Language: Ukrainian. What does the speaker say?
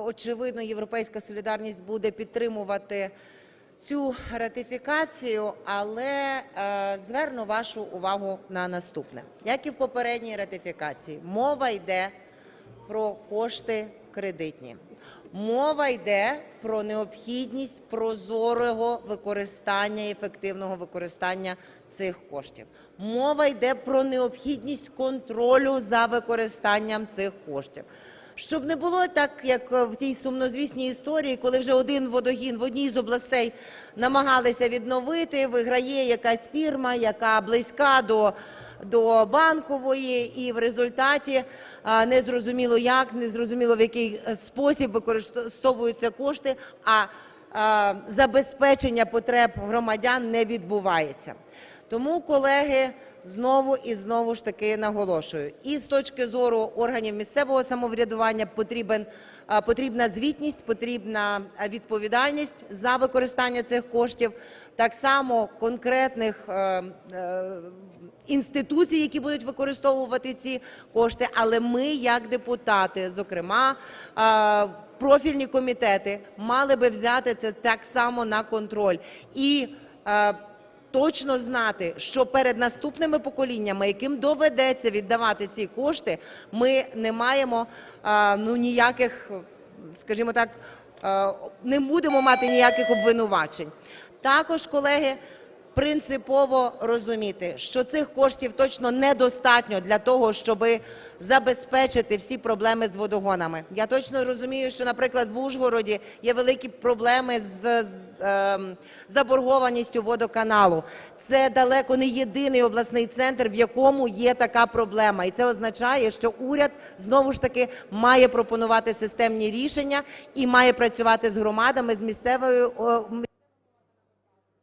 очевидно, Європейська солідарність буде підтримувати цю ратифікацію, але е, зверну вашу увагу на наступне. Як і в попередній ратифікації, мова йде про кошти кредитні. Мова йде про необхідність прозорого використання і ефективного використання цих коштів. Мова йде про необхідність контролю за використанням цих коштів. Щоб не було так, як в тій сумнозвісній історії, коли вже один водогін в одній з областей намагалися відновити, виграє якась фірма, яка близька до, до банкової, і в результаті не зрозуміло як, не зрозуміло в який е, спосіб використовуються кошти, а забезпечення потреб громадян не відбувається. Тому, колеги, знову і знову ж таки наголошую, і з точки зору органів місцевого самоврядування потрібен, потрібна звітність, потрібна відповідальність за використання цих коштів, так само конкретних е, е, інституцій, які будуть використовувати ці кошти. Але ми, як депутати, зокрема, е, профільні комітети, мали би взяти це так само на контроль і. е, точно знати, що перед наступними поколіннями, яким доведеться віддавати ці кошти, ми не маємо ну ніяких, скажімо так, не будемо мати ніяких обвинувачень. Також, колеги, принципово розуміти, що цих коштів точно недостатньо для того, щоб забезпечити всі проблеми з водогонами. Я точно розумію, що, наприклад, в Ужгороді є великі проблеми з, ем, заборгованістю водоканалу. Це далеко не єдиний обласний центр, в якому є така проблема, і це означає, що уряд знову ж таки має пропонувати системні рішення і має працювати з громадами з місцевою